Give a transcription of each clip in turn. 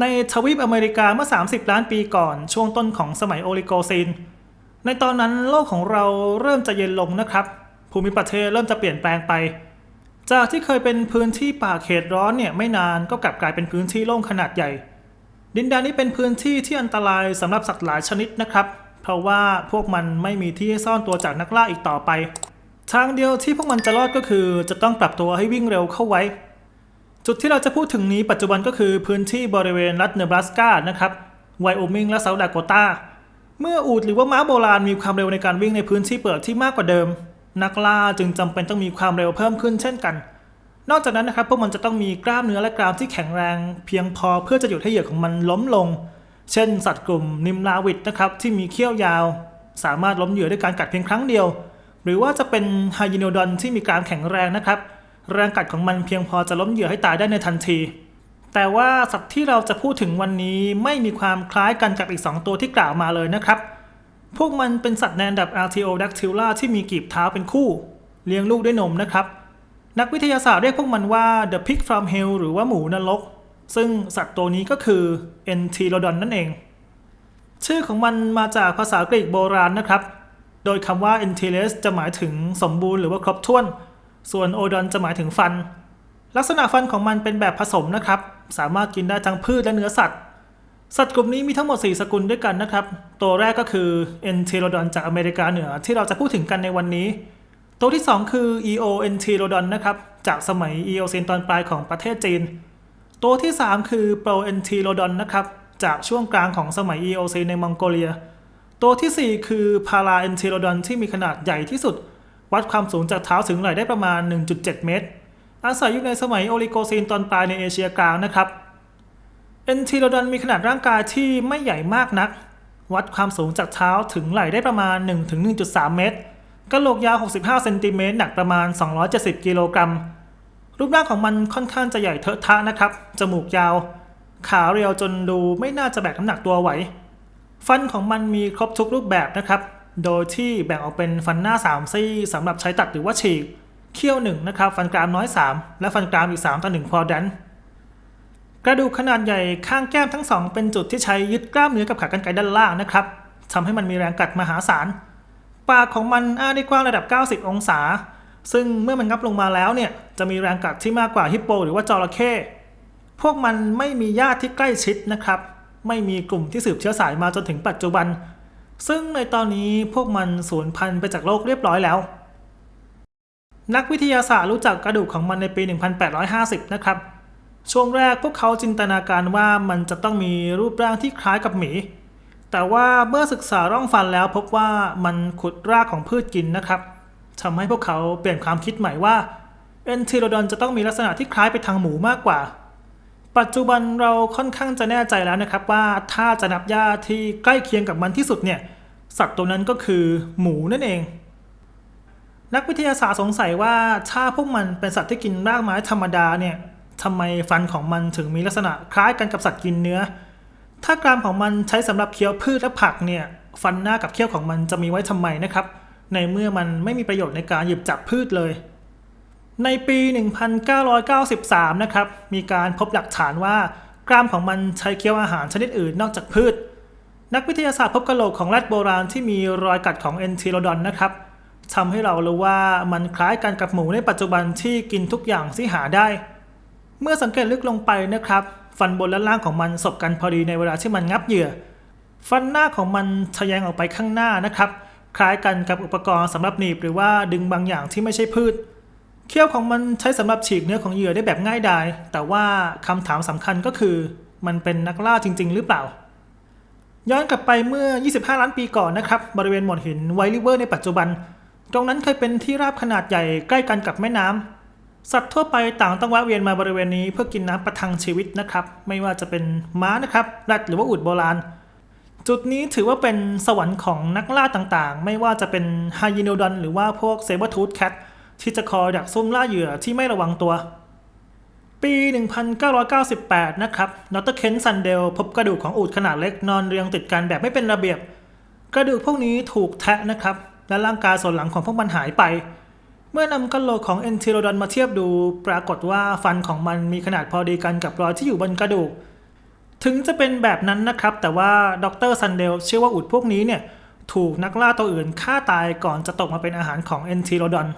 ในทวีปอเมริกาเมื่อ 30 ล้านปีก่อนช่วงต้นของสมัยโอลิโกซีน ในตอนนั้นโลกของเราเริ่มจะเย็นลงนะครับ ภูมิประเทศเริ่มจะเปลี่ยนแปลงไป จากที่เคยเป็นพื้นที่ป่าเขตร้อนเนี่ยไม่นานก็กลับกลายเป็นพื้นที่โล่งขนาดใหญ่ ดินแดนนี้เป็นพื้นที่ที่อันตรายสำหรับสัตว์หลายชนิดนะครับ เพราะว่าพวกมันไม่มีที่ให้ซ่อนตัวจากนักล่าอีกต่อไป ทางเดียวที่พวกมันจะรอดก็คือจะต้องปรับตัวให้วิ่งเร็วเข้าไว้ จุดที่เราจะพูดถึงนี้ปัจจุบันก็คือพื้นที่บริเวณรัฐเนบราสกานะครับ ไวโอมิงและเซาท์ดาโกตา เมื่ออูฐหรือว่าม้าโบราณมีความเร็วในการวิ่งในพื้นที่เปิดที่มากกว่าเดิม นักล่าจึงจำเป็นต้องมีความเร็วเพิ่มขึ้นเช่นกัน นอกจากนั้นนะครับพวกมันจะต้องมีกล้ามเนื้อและกรามที่แข็งแรง เพียงพอเพื่อจะหยุดให้เหยื่อของมันล้มลง เช่น สัตว์กลุ่มนิมลาวิดนะครับที่มีเขี้ยวยาว สามารถล้มเหยื่อด้วยการกัดเพียงครั้งเดียว หรือว่าจะเป็นไฮยีโนดอนที่มีกรามแข็งแรงนะครับ แรงกัดของมันเพียงพอจะล้มเหยื่อให้ตายได้ในทันที แต่ว่าสัตว์ที่เราจะพูดถึงวันนี้ไม่มีความคล้ายกันกับอีก 2 ตัวที่กล่าวมาเลยนะครับ พวกมันเป็นสัตว์ในอันดับ Artiodactyla ที่มีกีบเท้าเป็นคู่ เลี้ยงลูกด้วยนมนะครับ นักวิทยาศาสตร์เรียกพวกมันว่า the pig from hell หรือว่าหมูนรก ซึ่งสัตว์ตัวนี้ก็คือ Entelodon นั่นเอง ชื่อของมันมาจากภาษากรีกโบราณนะครับ โดยคำว่า enteles จะหมายถึงสมบูรณ์หรือว่าครบถ้วน ส่วน odon จะหมายถึงฟัน ลักษณะฟันของมันเป็นแบบผสมนะครับ สามารถกินได้ทั้งพืชและเนื้อสัตว์ สัตว์กลุ่มนี้มีทั้งหมด 4 สกุลด้วยกันนะครับ ตัวแรกก็คือ Entelodon จากอเมริกาเหนือที่เราจะพูดถึงกันในวันนี้ ตัวที่ 2 คือ Eo Entelodon นะครับจากสมัย Eocene ตอนปลายของประเทศจีน ตัวที่ 3 คือ Pro Entelodon นะครับจากช่วงกลางของสมัย Eocene ในมองโกเลีย ตัวทีสี่4 คือ Para Entelodon ที่มีขนาดใหญ่ที่สุด วัดความสูงจากเท้าถึงไหล่ได้ประมาณ 1.7 เมตร อาศัยอยู่ในสมัยโอลิโกซีนตอนปลายในเอเชียกลางนะครับเอนทิโลดอนมีขนาดร่างกายที่ไม่ใหญ่มากนัก วัดความสูงจากเท้าถึงไหล่ได้ประมาณ 1-1.3 เมตรกระโหลกยาว 65 เซนติเมตร หนักประมาณ 270 กิโลกรัม รูปร่างของมันค่อนข้างจะใหญ่เทอะทะนะครับ จมูกยาว ขาเรียวจนดูไม่น่าจะแบกน้ำหนักตัวไหว ฟันของมันมีครบทุกรูปแบบนะครับ โดยที่แบ่งออกเป็นฟันหน้า 3 ซี่สำหรับใช้ตัดหรือว่าฉีก เขี้ยวหนึ่งนะครับ ฟันกรามน้อย 3 และฟันกรามอีก 3 ต่อ1พอดันกระดูกขนาดใหญ่ข้างแก้มทั้งสองเป็นจุดที่ใช้ยึดกล้ามเนื้อกับขากรรไกรด้านล่างนะครับทำให้มันมีแรงกัดมหาศาล ปากของมันอ้าได้กว้างระดับ 90 องศา ซึ่งเมื่อมันงับลงมาแล้วเนี่ย จะมีแรงกัดที่มากกว่าฮิปโป หรือว่าจระเข้ พวกมันไม่มีญาติที่ใกล้ชิดนะครับ ไม่มีกลุ่มที่สืบเชื้อสายมาจนถึงปัจจุบัน ซึ่งในตอนนี้พวกมันสูญพันธุ์ไปจากโลกเรียบร้อยแล้ว นักวิทยาศาสตร์รู้จักกระดูกของมันในปี 1850 นะครับ ช่วงแรกพวกเขาจินตนาการว่ามันจะต้องมีรูปร่างที่คล้ายกับหมี แต่ว่าเมื่อศึกษาร่องฟันแล้วพบว่ามันขุดรากของพืชกินนะครับทำให้พวกเขาเปลี่ยนความคิดใหม่ว่าเอนทิโลดอนจะต้องมีลักษณะที่คล้ายไปทางหมูมากกว่า ปัจจุบันเราค่อนข้างจะแน่ใจแล้วนะครับว่าถ้าจะนับญาติที่ใกล้เคียงกับมันที่สุดเนี่ยสัตว์ตัวนั้นก็คือหมูนั่นเอง นักวิทยาศาสตร์สงสัยว่าถ้าพวกมันเป็นสัตว์ที่กินรากไม้ธรรมดาเนี่ยทำไมฟันของมันถึงมีลักษณะคล้ายกันกับสัตว์กินเนื้อ ถ้ากรามของมันใช้สำหรับเคี้ยวพืชและผักเนี่ยฟันหน้ากับเขี้ยวของมันจะมีไว้ทำไมนะครับ ในเมื่อมันไม่มีประโยชน์ในการหยิบจับพืชเลย ในปี 1993 นะครับ มีการพบหลักฐานว่ากรามของมันใช้เคี้ยวอาหารชนิดอื่นนอกจากพืช นักวิทยาศาสตร์พบกระโหลกของแรดโบราณที่มีรอยกัดของเอนทิโลดอนนะครับทำให้เรารู้ว่ามันคล้ายกันกับหมูในปัจจุบันที่กินทุกอย่างที่หาได้ เมื่อสังเกตลึกลงไปนะครับ ฟันบนและล่างของมันสบกันพอดีในเวลาที่มันงับเหยื่อ ฟันหน้าของมันทะแยงออกไปข้างหน้านะครับ คล้ายกันกับอุปกรณ์สำหรับหนีบหรือว่าดึงบางอย่างที่ไม่ใช่พืช เขี้ยวของมันใช้สำหรับฉีกเนื้อของเหยื่อได้แบบง่ายดาย แต่ว่าคำถามสำคัญก็คือ มันเป็นนักล่าจริง ๆ หรือเปล่า ย้อนกลับไปเมื่อ 25 ล้านปีก่อนนะครับ บริเวณหมดหินไวลิเวอร์ในปัจจุบัน ตรงนั้นเคยเป็นที่ราบขนาดใหญ่ใกล้กันกับแม่น้ำ สัตว์ทั่วไปต่างต้องแวะเวียนมาบริเวณนี้เพื่อกินน้ำประทังชีวิตนะครับ ไม่ว่าจะเป็นม้านะครับแรดหรือว่าอูฐโบราณ จุดนี้ถือว่าเป็นสวรรค์ของนักล่าต่างๆ ไม่ว่าจะเป็นไฮยีโนดอนหรือว่าพวกเซเบอร์ทูธแคท ที่จะคอยดักซุ่มล่าเหยื่อที่ไม่ระวังตัว ปี 1998 นะครับนอตเตอร์เคนซันเดลพบกระดูกของอูฐขนาดเล็กนอนเรียงติดกันแบบไม่เป็นระเบียบ กระดูกพวกนี้ถูกแทะนะครับ และร่างกายส่วนหลังของพวกมันหายไป เมื่อนำกระโหลกของเอนทิโรดอนมาเทียบดู ปรากฏว่าฟันของมันมีขนาดพอดีกันกับรอยที่อยู่บนกระดูก ถึงจะเป็นแบบนั้นนะครับ แต่ว่าดรซันเดลเชื่อว่าอุดพวกนี้เนี่ยถูกนักล่าตัวอื่นฆ่าตายก่อนจะตกมาเป็นอาหารของเอนทิโรดอน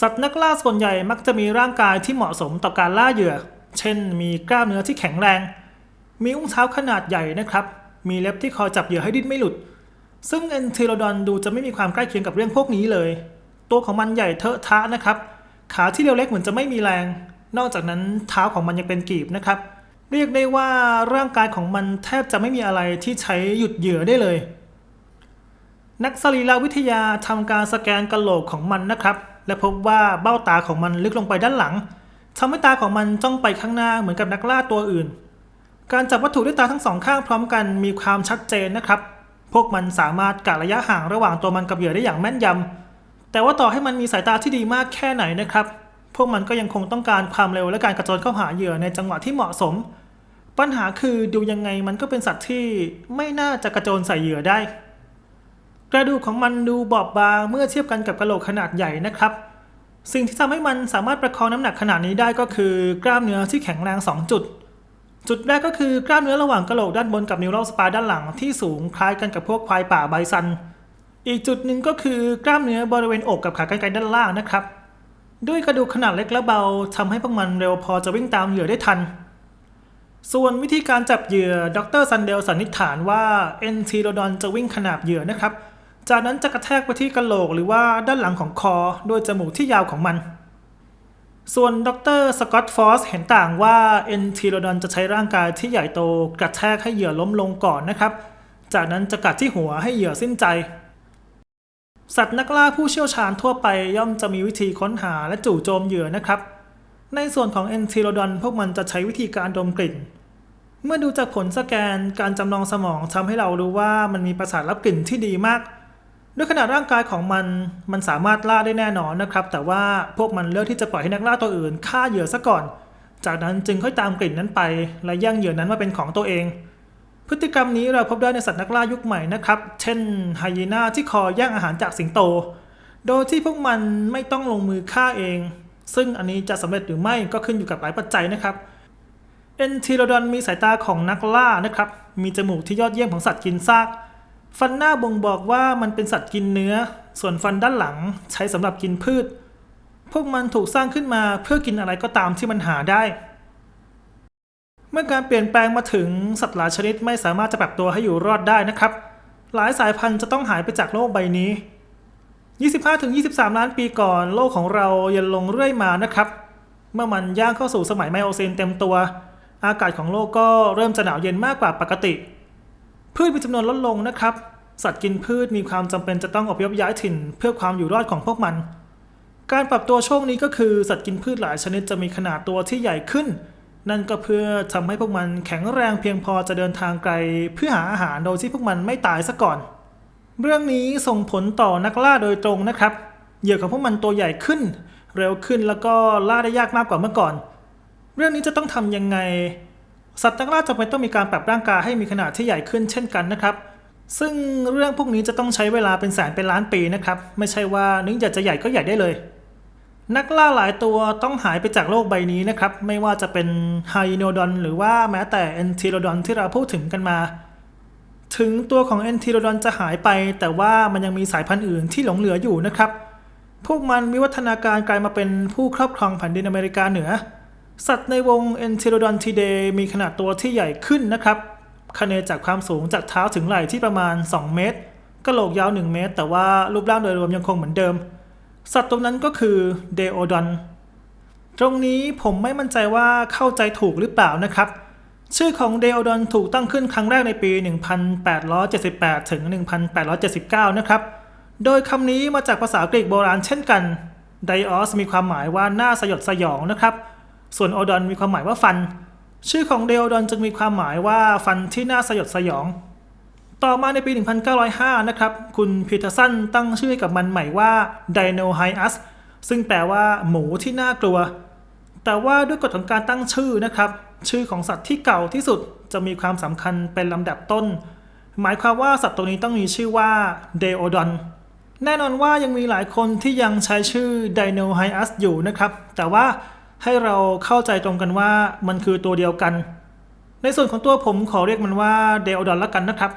สัตว์นักล่าส่วนใหญ่มักจะมีร่างกายที่เหมาะสมต่อการล่าเหยื่อ เช่น มีกล้ามเนื้อที่แข็งแรง มีอุ้งเท้าขนาดใหญ่นะครับ มีเล็บที่คอยจับเหยื่อให้ดิ้นไม่หลุด ซึ่งเอนเทโรดอนดูจะไม่มีความใกล้เคียงกับเรื่องพวกนี้เลย ตัวของมันใหญ่เทอะทะนะครับ ขาที่เรียวเล็กเหมือนจะไม่มีแรง นอกจากนั้นเท้าของมันยังเป็นกีบนะครับ เรียกได้ว่าร่างกายของมันแทบจะไม่มีอะไรที่ใช้หยุดเหยื่อได้เลย นักสรีรวิทยาทำการสแกนกระโหลกของมันนะครับ และพบว่าเบ้าตาของมันลึกลงไปด้านหลังทำให้ตาของมันจ้องไปข้างหน้าเหมือนกับนักล่าตัวอื่น การจับวัตถุด้วยตาทั้งสองข้างพร้อมกันมีความชัดเจนนะครับ พวกมันสามารถกะระยะห่างระหว่างตัวมันกับเหยื่อได้อย่างแม่นยำ แต่ว่าต่อให้มันมีสายตาที่ดีมากแค่ไหนนะครับ พวกมันก็ยังคงต้องการความเร็วและการกระโจนเข้าหาเหยื่อในจังหวะที่เหมาะสม ปัญหาคือดูยังไงมันก็เป็นสัตว์ที่ไม่น่าจะกระโจนใส่เหยื่อได้ กระดูกของมันดูบอบบางเมื่อเทียบกันกับกระโหลกขนาดใหญ่นะครับ สิ่งที่ทำให้มันสามารถประคองน้ำหนักขนาดนี้ได้ก็คือกล้ามเนื้อที่แข็งแรง 2 จุด จุดแรกก็คือกล้ามเนื้อระหว่างกระโหลกด้านบนกับนิวรัลสปาด้านหลังที่สูงคล้ายกันกับพวกควายป่าไบซัน อีกจุดหนึ่งก็คือกล้ามเนื้อบริเวณอกกับขากรรไกรด้านล่างนะครับ ด้วยกระดูกขนาดเล็กและเบาทำให้พวกมันเร็วพอจะวิ่งตามเหยื่อได้ทันส่วนวิธีการจับเหยื่อ ดรซันเดลสันนิษฐานว่าเอนทีโรดอนจะวิ่งขนาบเหยื่อนะครับ จากนั้นจะกระแทกไปที่กระโหลกหรือว่าด้านหลังของคอด้วยจมูกที่ยาวของมัน ส่วนดรสกอตฟอสเห็นต่างว่าเอนทีโรดอนจะใช้ร่างกายที่ใหญ่โตกระแทกให้เหยื่อล้มลงก่อนนะครับ จากนั้นจะกัดที่หัวให้เหยื่อสิ้นใจ สัตว์นักล่าผู้เชี่ยวชาญทั่วไปย่อมจะมีวิธีค้นหาและจู่โจมเหยื่อนะครับ ในส่วนของเอนทิโรดอนพวกมันจะใช้วิธีการดมกลิ่นเมื่อดูจากผลสแกนการจำลองสมองทำให้เรารู้ว่ามันมีประสาทรับกลิ่นที่ดีมาก ด้วยขนาดร่างกายของมันมันสามารถล่าได้แน่นอนนะครับ แต่ว่าพวกมันเลือกที่จะปล่อยให้นักล่าตัวอื่นฆ่าเหยื่อซะก่อน จากนั้นจึงค่อยตามกลิ่นนั้นไป และย่างเหยื่อนั้นมาเป็นของตัวเอง พฤติกรรมนี้เราพบได้ในสัตว์นักล่ายุคใหม่นะครับ เช่นไฮยีน่าที่คอยย่างอาหารจากสิงโต โดยที่พวกมันไม่ต้องลงมือฆ่าเอง ซึ่งอันนี้จะสำเร็จหรือไม่ก็ขึ้นอยู่กับหลายปัจจัยนะครับเอนทิโรดอนมีสายตาของนักล่านะครับ มีจมูกที่ยอดเยี่ยมของสัตว์กินซาก ฟันหน้าบ่งบอกว่ามันเป็นสัตว์กินเนื้อ ส่วนฟันด้านหลังใช้สำหรับกินพืช พวกมันถูกสร้างขึ้นมาเพื่อกินอะไรก็ตามที่มันหาได้ เมื่อการเปลี่ยนแปลงมาถึงสัตว์หลายชนิดไม่สามารถจะปรับตัวให้อยู่รอดได้นะครับ หลายสายพันธุ์จะต้องหายไปจากโลกใบนี้ 25-23 ล้านปีก่อนโลกของเราเย็นลงเรื่อยมานะครับ เมื่อมันย่างเข้าสู่สมัยไมโอเซนเต็มตัว อากาศของโลกก็เริ่มจะหนาวเย็นมากกว่าปกติ พืชมีจำนวนลดลงนะครับ สัตว์กินพืชมีความจำเป็นจะต้องอพยพย้ายถิ่น เพื่อความอยู่รอดของพวกมัน การปรับตัวช่วงนี้ก็คือสัตว์กินพืชหลายชนิดจะมีขนาดตัวที่ใหญ่ขึ้น นั่นก็เพื่อทำให้พวกมันแข็งแรงเพียงพอจะเดินทางไกล เพื่อหาอาหารโดยที่พวกมันไม่ตายซะก่อน เรื่องนี้ส่งผลต่อนักล่าโดยตรงนะครับเหยื่อของพวกมันตัวใหญ่ขึ้น เร็วขึ้นแล้วก็ล่าได้ยากมากกว่าเมื่อก่อน เรื่องนี้จะต้องทำยังไง สัตว์นักล่าจำเป็นต้องมีการปรับร่างกายให้มีขนาดที่ใหญ่ขึ้นเช่นกันนะครับ ซึ่งเรื่องพวกนี้จะต้องใช้เวลาเป็นแสนเป็นล้านปีนะครับ ไม่ใช่ว่านึกอยากจะใหญ่ก็ใหญ่ได้เลย นักล่าหลายตัวต้องหายไปจากโลกใบนี้นะครับ ไม่ว่าจะเป็นไฮโนดอนหรือว่าแม้แต่เอนทิโรดอนที่เราพูดถึงกันมา ถึงตัวของเอนทิโรดอนจะหายไป แต่ว่ามันยังมีสายพันธุ์อื่นที่หลงเหลืออยู่นะครับ พวกมันมีวัฒนาการกลายมาเป็นผู้ครอบครองแผ่นดินอเมริกาเหนือ สัตว์ในวงเอนทิโรดอนทีเดมีขนาดตัวที่ใหญ่ขึ้นนะครับคะเนจากความสูงจากเท้าถึงไหล่ที่ประมาณ 2 เมตรกระโหลกยาว 1 เมตร แต่ว่ารูปร่างโดยรวมยังคงเหมือนเดิม สัตว์ตรงนั้นก็คือเดโอดอนตรงนี้ผมไม่มั่นใจว่าเข้าใจถูกหรือเปล่านะครับ ชื่อของเดโอดอนถูกตั้งขึ้นครั้งแรกในปี 1878 ถึง 1879 นะครับ โดยคำนี้มาจากภาษากรีกโบราณเช่นกันไดออสมีความหมายว่าน่าสยดสยองนะครับ ส่วนโอดอนมีความหมายว่าฟัน ชื่อของเดโอดอนจึงมีความหมายว่าฟันที่น่าสยดสยอง ต่อมาในปี 1905 นะครับ คุณพีเตอร์สันตั้งชื่อให้กับมันใหม่ว่า Dino h i a s ซึ่งแปลว่าหมูที่น่ากลัว แต่ว่าด้วยกฎของการตั้งชื่อนะครับ ชื่อของสัตว์ที่เก่าที่สุดจะมีความสำคัญเป็นลำดับต้น หมายความว่าสัตว์ตัวนี้ต้องมีชื่อว่าเดโอดอนแน่นอนว่ายังมีหลายคนที่ยังใช้ชื่อ Dino h i a s อยู่นะครับ แต่ว่า ให้เราเข้าใจตรงกันว่ามันคือตัวเดียวกัน ในส่วนของตัวผมขอเรียกมันว่าเดลดอนละกันนะครับ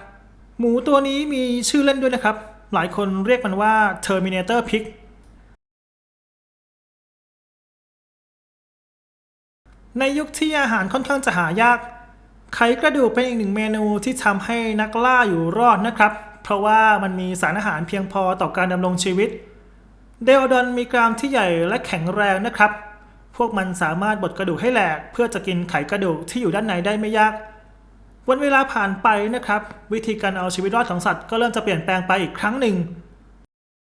หมูตัวนี้มีชื่อเล่นด้วยนะครับ หลายคนเรียกมันว่า Terminator Pig ในยุคที่อาหารค่อนข้างจะหายาก ไขกระดูกเป็นอีกหนึ่งเมนูที่ทำให้นักล่าอยู่รอดนะครับ เพราะว่ามันมีสารอาหารเพียงพอต่อการดำรงชีวิต เดลดอนมีกรามที่ใหญ่และแข็งแรงนะครับ พวกมันสามารถบดกระดูกให้แหลก เพื่อจะกินไขกระดูกที่อยู่ด้านในได้ไม่ยาก วันเวลาผ่านไปนะครับ วิธีการเอาชีวิตรอดของสัตว์ก็เริ่มจะเปลี่ยนแปลงไปอีกครั้งหนึ่ง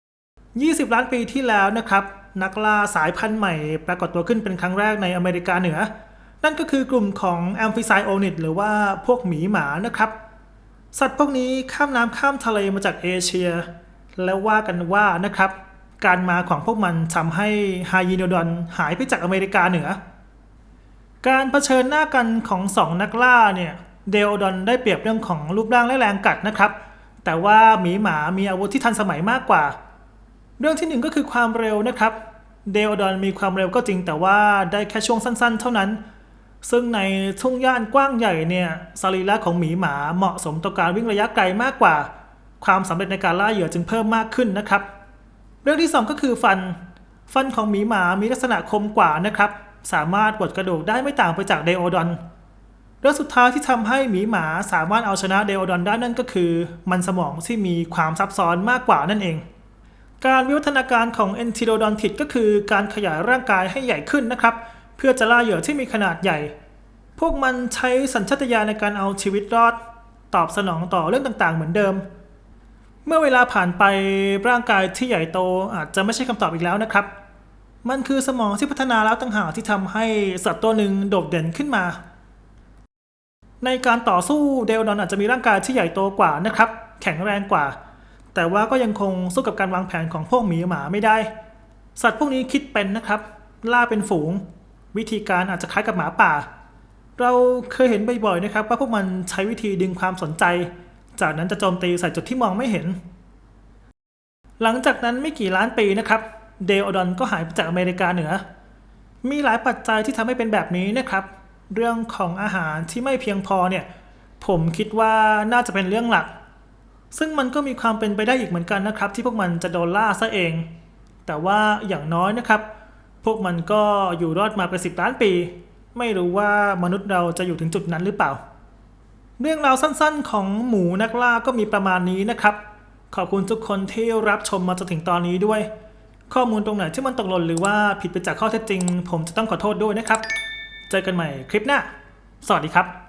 20 ล้านปีที่แล้วนะครับ นักล่าสายพันธุ์ใหม่ ปรากฏตัวขึ้นเป็นครั้งแรกในอเมริกาเหนือ นั่นก็คือกลุ่มของแอมฟิไซโอนิดหรือว่าพวกหมีหมานะครับ สัตว์พวกนี้ข้ามน้ำข้ามทะเลมาจากเอเชีย แล้วว่ากันว่านะครับ การมาของพวกมันทำให้ไฮยีโนดอนหายไปจากอเมริกาเหนือ การเผชิญหน้ากันของสองนักล่าเนี่ยเดลดอนได้เปรียบเรื่องของรูปร่างและแรงกัดนะครับ แต่ว่าหมีหมามีอาวุธที่ทันสมัยมากกว่า เรื่องที่หนึ่งก็คือความเร็วนะครับ เดลดอนมีความเร็วก็จริงแต่ว่าได้แค่ช่วงสั้นๆ เท่านั้น ซึ่งในทุ่งหญ้าอันกว้างใหญ่เนี่ยสรีระของหมีหมาเหมาะสมต่อการวิ่งระยะไกลมากกว่า ความสำเร็จในการล่าเหยื่อจึงเพิ่มมากขึ้นนะครับ รื่องที่สองก็คือฟัน ฟันของหมีหมามีลักษณะคมกว่านะครับ สามารถบดกระดูกได้ไม่ต่างไปจากเดโอดอนเรื่องสุดท้ายที่ทำให้หมีหมาสามารถเอาชนะเดโอดอนได้นั่นก็คือ มันสมองที่มีความซับซ้อนมากกว่านั่นเอง การวิวัฒนาการของเอนทิโดดอนทิดก็คือการขยายร่างกายให้ใหญ่ขึ้นนะครับ เพื่อจะล่าเหยื่อที่มีขนาดใหญ่ พวกมันใช้สัญชาตญาณในการเอาชีวิตรอด ตอบสนองต่อเรื่องต่างๆ เหมือนเดิม เมื่อเวลาผ่านไปร่างกายที่ใหญ่โตอาจจะไม่ใช่คำตอบอีกแล้วนะครับ มันคือสมองที่พัฒนาแล้วต่างหากที่ทำให้สัตว์ตัวหนึ่งโดดเด่นขึ้นมา ในการต่อสู้เดลดอนอาจจะมีร่างกายที่ใหญ่โตกว่านะครับ แข็งแรงกว่า แต่ว่าก็ยังคงสู้กับการวางแผนของพวกหมีหมาไม่ได้ สัตว์พวกนี้คิดเป็นนะครับ ล่าเป็นฝูง วิธีการอาจจะคล้ายกับหมาป่า เราเคยเห็นบ่อยๆนะครับ ว่าพวกมันใช้วิธีดึงความสนใจ จากนั้นจะโจมตีใส่จุดที่มองไม่เห็น หลังจากนั้นไม่กี่ล้านปีนะครับเดลอดอนก็หายไปจากอเมริกาเหนือ มีหลายปัจจัยที่ทำให้เป็นแบบนี้นะครับ เรื่องของอาหารที่ไม่เพียงพอเนี่ย ผมคิดว่าน่าจะเป็นเรื่องหลัก ซึ่งมันก็มีความเป็นไปได้อีกเหมือนกันนะครับ ที่พวกมันจะโดนล่าซะเอง แต่ว่าอย่างน้อยนะครับ พวกมันก็อยู่รอดมาเป็นสิบล้านปี ไม่รู้ว่ามนุษย์เราจะอยู่ถึงจุดนั้นหรือเปล่า เรื่องราวสั้นๆ ของหมูนักล่าก็มีประมาณนี้นะครับ ขอบคุณทุกคนที่รับชมมาจนถึงตอนนี้ด้วย ข้อมูลตรงไหนที่มันตกหล่นหรือว่าผิดไปจากข้อเท็จจริง ผมจะต้องขอโทษด้วยนะครับ เจอกันใหม่คลิปหน้า สวัสดีครับ